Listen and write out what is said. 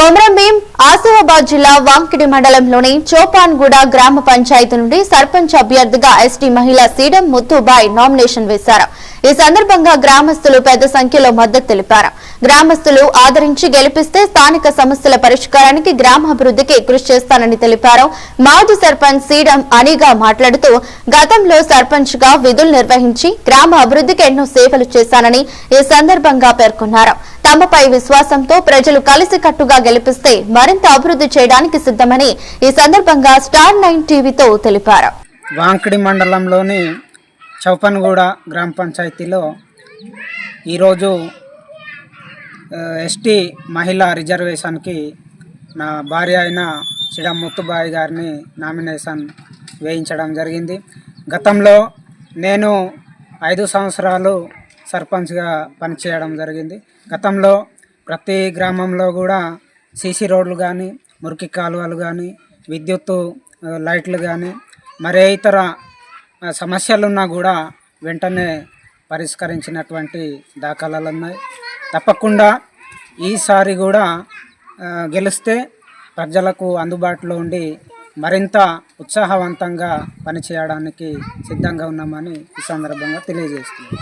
కొమరంభీం ఆసిఫాబాద్ జిల్లా వాంకిడి మండలంలోని చోపాన్గూడ గ్రామ పంచాయతీ నుండి సర్పంచ్ అభ్యర్థిగా ఎస్టీ మహిళ సీడం ముత్తుబాయ్ నామినేషన్ వేశారు. ఈ సందర్భంగా గ్రామస్తులు పెద్ద సంఖ్యలో మద్దతు తెలిపారు. గ్రామస్తులు ఆదరించి గెలిపిస్తే స్థానిక సమస్యల పరిష్కారానికి గ్రామాభివృద్ధికి కృషి చేస్తానని తెలిపారు. మాజీ సర్పంచ్ సీడం అనిగా మాట్లాడుతూ గతంలో సర్పంచ్గా విధులు నిర్వహించి గ్రామ అభివృద్ధికి ఎన్నో సేవలు చేశానని ఈ సందర్భంగా పేర్కొన్నారు. తమపై విశ్వాసంతో ప్రజలు కలిసికట్టుగా గెలిపిస్తే మరింత అభివృద్ధి చేయడానికి సిద్ధమని ఈ సందర్భంగా స్టార్ నైన్ టీవీతో తెలిపారు. వాంకిడి మండలంలోని చౌపన్గూడ గ్రామ పంచాయతీలో ఈరోజు ఎస్టీ మహిళా రిజర్వేషన్కి నా భార్య అయిన చిడం ముత్తుబాయి గారిని నామినేషన్ వేయించడం జరిగింది. గతంలో నేను ఐదు సంవత్సరాలు సర్పంచ్గా పనిచేయడం జరిగింది. గతంలో ప్రతి గ్రామంలో కూడా సీసీ రోడ్లు కానీ మురికి కాలువలు కానీ విద్యుత్తు లైట్లు కానీ మరే ఇతర సమస్యలు సమస్యలున్నా కూడా వెంటనే పరిష్కరించినటువంటి దాఖలాలు ఉన్నాయి తప్పకుండా ఈసారి కూడా గెలిస్తే ప్రజలకు అందుబాటులో ఉండి మరింత ఉత్సాహవంతంగా పనిచేయడానికి సిద్ధంగా ఉన్నామని ఈ సందర్భంగా తెలియజేస్తుంది